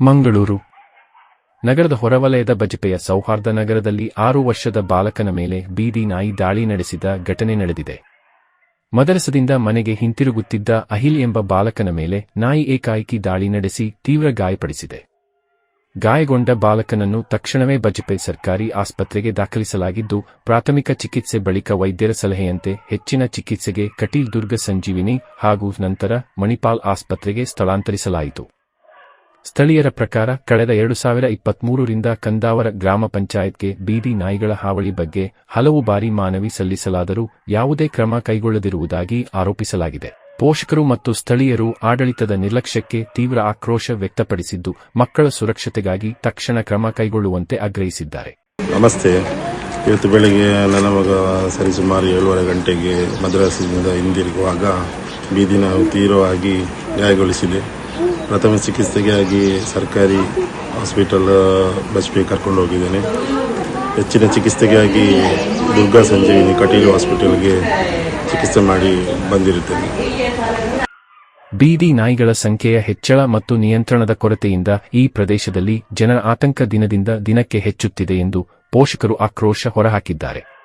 ಮಂಗಳೂರು. ನಗರದ ಹೊರವಲಯದ ಬಜಪೆಯ ಸೌಹಾರ್ದ ನಗರದಲ್ಲಿ ಆರು ವರ್ಷದ ಬಾಲಕನ ಮೇಲೆ ಬೀದಿ ನಾಯಿ ದಾಳಿ ನಡೆಸಿದ ಘಟನೆ ನಡೆದಿದೆ. ಮದರಸದಿಂದ ಮನೆಗೆ ಹಿಂತಿರುಗುತ್ತಿದ್ದ ಅಹಿಲ್ ಎಂಬ ಬಾಲಕನ ಮೇಲೆ ನಾಯಿ ಏಕಾಏಕಿ ದಾಳಿ ನಡೆಸಿ ತೀವ್ರ ಗಾಯಪಡಿಸಿದೆ. ಗಾಯಗೊಂಡ ಬಾಲಕನನ್ನು ತಕ್ಷಣವೇ ಬಜಪೆ ಸರ್ಕಾರಿ ಆಸ್ಪತ್ರೆಗೆ ದಾಖಲಿಸಲಾಗಿದ್ದು, ಪ್ರಾಥಮಿಕ ಚಿಕಿತ್ಸೆ ಬಳಿಕ ವೈದ್ಯರ ಸಲಹೆಯಂತೆ ಹೆಚ್ಚಿನ ಚಿಕಿತ್ಸೆಗೆ ಕಟೀಲ್ ದುರ್ಗ ಸಂಜೀವಿನಿ ಹಾಗೂ ನಂತರ ಮಣಿಪಾಲ್ ಆಸ್ಪತ್ರೆಗೆ ಸ್ಥಳಾಂತರಿಸಲಾಯಿತು. ಸ್ಥಳೀಯರ ಪ್ರಕಾರ, ಕಳೆದ ಎರಡು ಸಾವಿರ ಇಪ್ಪತ್ಮೂರರಿಂದ ಕಂದಾವರ ಗ್ರಾಮ ಪಂಚಾಯತ್ಗೆ ಬೀದಿ ನಾಯಿಗಳ ಹಾವಳಿ ಬಗ್ಗೆ ಹಲವು ಬಾರಿ ಮಾನವಿ ಸಲ್ಲಿಸಲಾದರೂ ಯಾವುದೇ ಕ್ರಮ ಕೈಗೊಳ್ಳದಿರುವುದಾಗಿ ಆರೋಪಿಸಲಾಗಿದೆ. ಪೋಷಕರು ಮತ್ತು ಸ್ಥಳೀಯರು ಆಡಳಿತದ ನಿರ್ಲಕ್ಷ್ಯಕ್ಕೆ ತೀವ್ರ ಆಕ್ರೋಶ ವ್ಯಕ್ತಪಡಿಸಿದ್ದು, ಮಕ್ಕಳ ಸುರಕ್ಷತೆಗಾಗಿ ತಕ್ಷಣ ಕ್ರಮ ಕೈಗೊಳ್ಳುವಂತೆ ಆಗ್ರಹಿಸಿದ್ದಾರೆ. ನಮಸ್ತೆ. ಇವತ್ತು ಬೆಳಿಗ್ಗೆ ನನ್ನ ಮಗ ಸರಿಸುಮಾರು ಏಳುವರೆ ಗಂಟೆಗೆ ಮದ್ರಾಸಿನಿಂದ ಹಿಂದಿರುಗುವಾಗ ಬೀದಿನ ತೀವ್ರವಾಗಿ ಗಾಯಗೊಳಿಸಿದೆ. ಪ್ರಥಮ ಚಿಕಿತ್ಸೆಗಾಗಿ ಸರ್ಕಾರಿ ಹಾಸ್ಪಿಟಲ್ ಬಸ್ಪಿ ಕರ್ಕೊಂಡು ಹೋಗಿದ್ದೇನೆ. ಹೆಚ್ಚಿನ ಚಿಕಿತ್ಸೆಗಾಗಿ ದುರ್ಗಾ ಸಂಜೀವಿನಿ ಕಟೀಲು ಹಾಸ್ಪಿಟಲ್ಗೆ ಚಿಕಿತ್ಸೆ ಮಾಡಿ ಬಂದಿರುತ್ತೇನೆ. ಬೀದಿ ನಾಯಿಗಳ ಸಂಖ್ಯೆಯ ಹೆಚ್ಚಳ ಮತ್ತು ನಿಯಂತ್ರಣದ ಕೊರತೆಯಿಂದ ಈ ಪ್ರದೇಶದಲ್ಲಿ ಜನರ ಆತಂಕ ದಿನದಿಂದ ದಿನಕ್ಕೆ ಹೆಚ್ಚುತ್ತಿದೆ ಎಂದು ಪೋಷಕರು ಆಕ್ರೋಶ ಹೊರಹಾಕಿದ್ದಾರೆ.